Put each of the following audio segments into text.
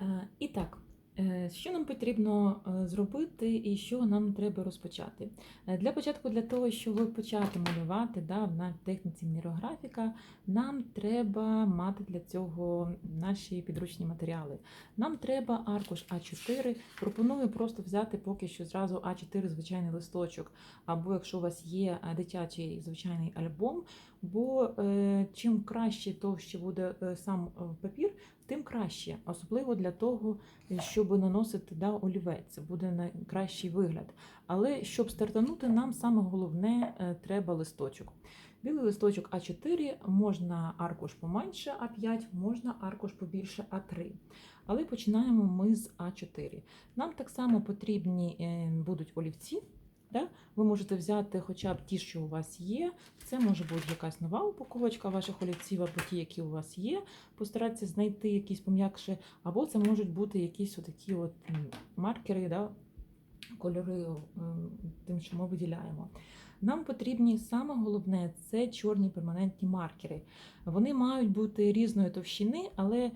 Е, І так, е, що нам потрібно е, зробити і що нам треба розпочати? Для початку, для того, щоб почати малювати да, на техніці нейрографіка, нам треба мати для цього наші підручні матеріали. Нам треба аркуш А4. Пропоную просто взяти поки що зразу А4 звичайний листочок, або якщо у вас є дитячий звичайний альбом, бо чим краще товще буде сам папір, тим краще, особливо для того, щоб наносити да, олівець. Це буде найкращий вигляд. Але щоб стартанути, нам саме головне е, треба листочок. Білий листочок А4, можна аркуш поменше А5, можна аркуш побільше А3. Але починаємо ми з А4. Нам так само потрібні е, будуть олівці. Да? Ви можете взяти хоча б ті, що у вас є. Це може бути якась нова упаковочка ваших олівців, або ті, які у вас є. Постаратися знайти якісь пом'якші, або це можуть бути якісь отакі от маркери, да? кольори тим, що ми виділяємо. Нам потрібні саме головне це чорні перманентні маркери. Вони мають бути різної товщини, але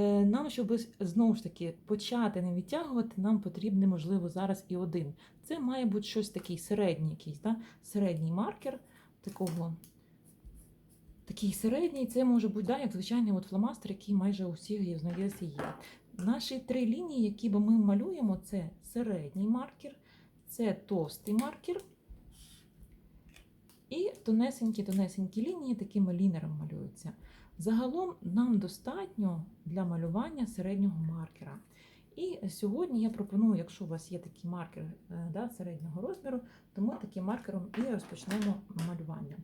нам, щоб знову ж таки почати не відтягувати, нам потрібний, можливо, зараз і один. Це має бути щось такий середній, якийсь, да? середній маркер такого. Такий середній, це може бути да, як звичайний от фломастер, який майже у всіх здається є. Наші три лінії, які ми малюємо, це середній маркер, це товстий маркер. І тонесенькі-тонесенькі лінії такими лінерами малюються. Загалом нам достатньо для малювання середнього маркера. І сьогодні я пропоную, якщо у вас є такий маркер е, да, середнього розміру, то ми таким маркером і розпочнемо малювання.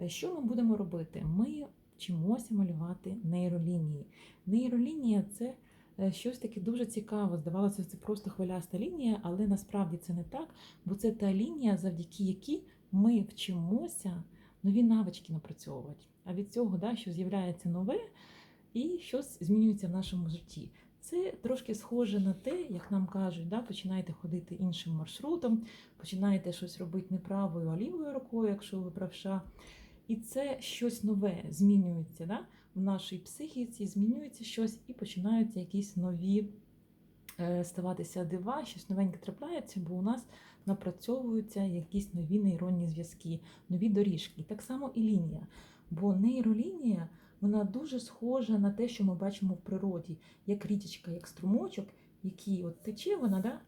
Е, Що ми будемо робити? Ми вчимося малювати нейролінії. Нейролінія це е, щось таке дуже цікаве. Здавалося, це просто хвиляста лінія, але насправді це не так, бо це та лінія, завдяки якій ми вчимося нові навички напрацьовувати. А від цього, да, що з'являється нове і щось змінюється в нашому житті. Це трошки схоже на те, як нам кажуть, да, починаєте ходити іншим маршрутом, починаєте щось робити не правою, а лівою рукою, якщо ви правша. І це щось нове змінюється да, в нашій психіці, змінюється щось і починаються якісь нові е, ставатися дива, щось новеньке трапляється, бо у нас напрацьовуються якісь нові нейронні зв'язки, нові доріжки. Так само і лінія. Бо нейролінія вона дуже схожа на те, що ми бачимо в природі, як річечка, як струмочок, який от тече вона, да?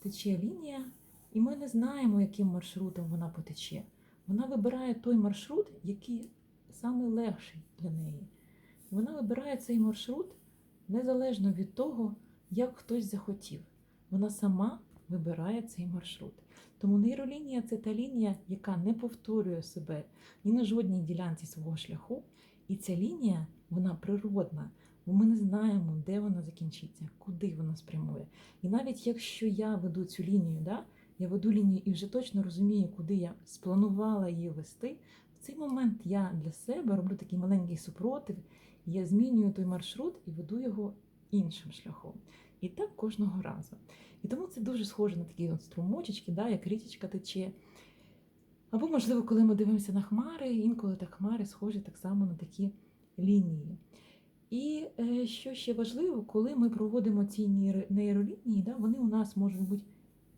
тече лінія, і ми не знаємо, яким маршрутом вона потече. Вона вибирає той маршрут, який самий легший для неї. Вона вибирає цей маршрут незалежно від того, як хтось захотів. Вона сама вибирає цей маршрут. Тому нейролінія це та лінія, яка не повторює себе ні на жодній ділянці свого шляху. І ця лінія, вона природна, бо ми не знаємо, де вона закінчиться, куди вона спрямує. І навіть якщо я веду цю лінію, да, я веду лінію і вже точно розумію, куди я спланувала її вести, в цей момент я для себе роблю такий маленький супротив, я змінюю той маршрут і веду його іншим шляхом. І так кожного разу. І тому це дуже схоже на такі от струмочечки, да, як річечка тече. Або, можливо, коли ми дивимося на хмари, інколи так хмари схожі так само на такі лінії. І е, що ще важливо, коли ми проводимо ці нейролінії, да, вони у нас можуть бути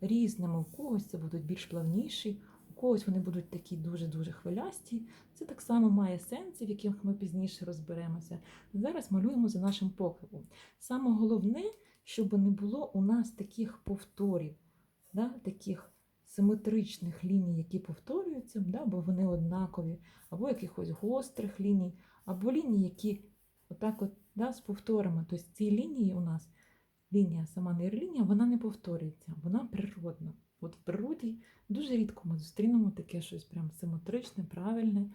різними. У когось це будуть більш плавніші, у когось вони будуть такі дуже-дуже хвилясті. Це так само має сенси, в яких ми пізніше розберемося. Зараз малюємо за нашим покликом. Саме головне, щоб не було у нас таких повторів, да, таких симетричних ліній, які повторюються, да, бо вони однакові, або якихось гострих ліній, або ліній, які отак от, да, з повторами. Тобто ці лінії у нас, лінія, сама нейролінія, вона не повторюється, вона природна. От в природі дуже рідко ми зустрінемо таке щось прям симетричне, правильне.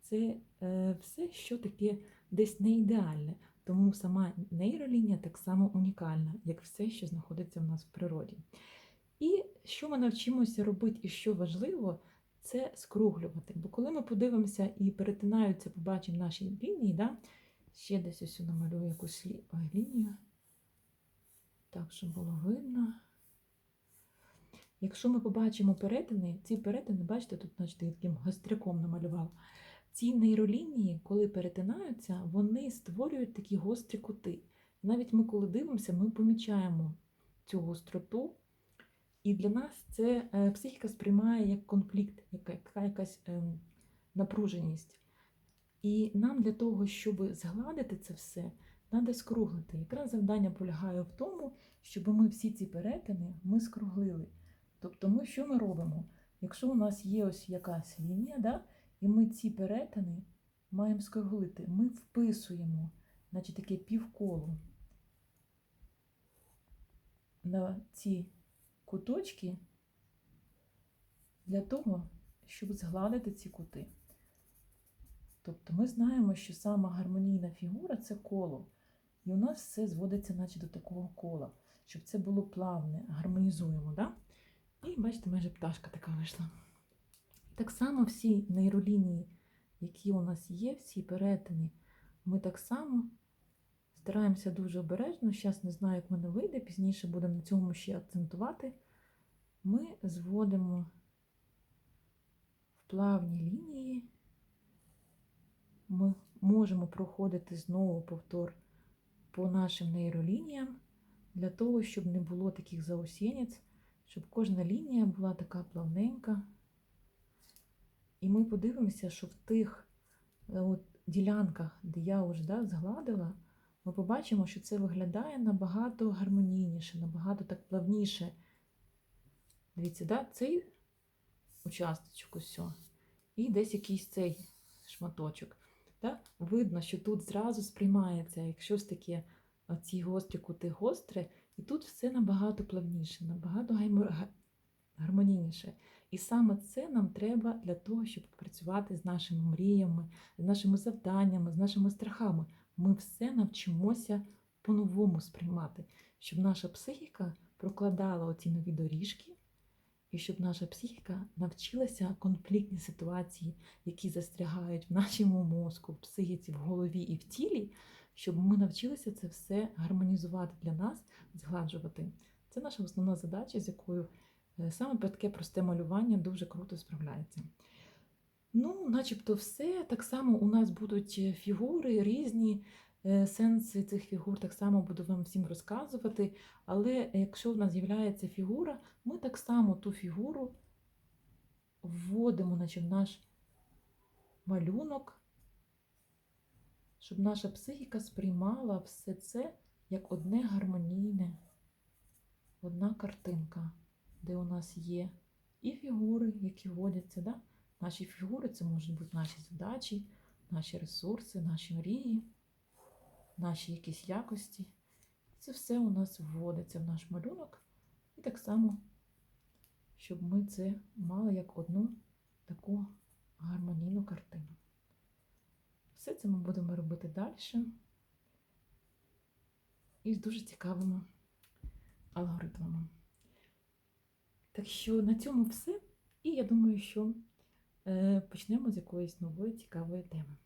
Це е, все, що таке десь не ідеальне. Тому сама нейролінія так само унікальна, як все, що знаходиться в нас в природі. І що ми навчимося робити, і що важливо, це скруглювати. Бо коли ми подивимося і перетинаються, побачимо наші лінії, да? ще десь ось намалюю якусь лінію, так, щоб було видно. Якщо ми побачимо перетини, ці перетини, бачите, тут, значить, таким гостряком намалювала. Ці нейролінії, коли перетинаються, вони створюють такі гострі кути. Навіть ми, коли дивимося, ми помічаємо цю гостроту. І для нас це е, психіка сприймає як конфлікт, яка, яка якась ем, напруженість. І нам для того, щоб згладити це все, треба скруглити. Якраз завдання полягає в тому, щоб ми всі ці перетини ми скруглили. Тобто, ми що ми робимо? Якщо у нас є ось якась лінія, да, і ми ці перетини маємо скруглити, ми вписуємо, значить таке півколо на ці куточки для того, щоб згладити ці кути. Тобто ми знаємо, що сама гармонійна фігура це коло. І у нас все зводиться, наче до такого кола, щоб це було плавне, гармонізуємо. Да? І бачите, майже пташка така вийшла. Так само всі нейролінії, які у нас є, всі перетини, ми так само стараємося дуже обережно. Зараз не знаю, як в мене вийде, пізніше будемо на цьому ще акцентувати. Ми зводимо в плавні лінії. Ми можемо проходити знову повтор по нашим нейролініям для того, щоб не було таких заусєнець, щоб кожна лінія була така плавненька. І ми подивимося, що в тих е, от, ділянках, де я вже да, згладила, ми побачимо, що це виглядає набагато гармонійніше, набагато так плавніше. Дивіться, да, цей участочок ось. І десь якийсь цей шматочок. Да? Видно, що тут зразу сприймається як щось таке, ці гострі кути гостре, і тут все набагато плавніше, набагато гармонійніше. І саме це нам треба для того, щоб працювати з нашими мріями, з нашими завданнями, з нашими страхами. Ми все навчимося по-новому сприймати, щоб наша психіка прокладала оці нові доріжки, і щоб наша психіка навчилася конфліктні ситуації, які застрягають в нашому мозку, в психіці, в голові і в тілі, щоб ми навчилися це все гармонізувати для нас, згладжувати. Це наша основна задача, з якою саме таке просте малювання дуже круто справляється. Ну, начебто, все. Так само у нас будуть е, фігури різні. е, Сенси цих фігур так само буду вам всім розказувати. Але якщо в нас з'являється фігура, ми так само ту фігуру вводимо наче в наш малюнок, щоб наша психіка сприймала все це як одне гармонійне, одна картинка, де у нас є і фігури, які вводяться. Да? Наші фігури це можуть бути наші задачі, наші ресурси, наші мрії, наші якісь якості. Це все у нас вводиться в наш малюнок. І так само, щоб ми це мали як одну таку гармонійну картину. Все це ми будемо робити далі. І з дуже цікавими алгоритмами. Так що на цьому все. І я думаю, що е, почнемо з якоїсь нової цікавої теми.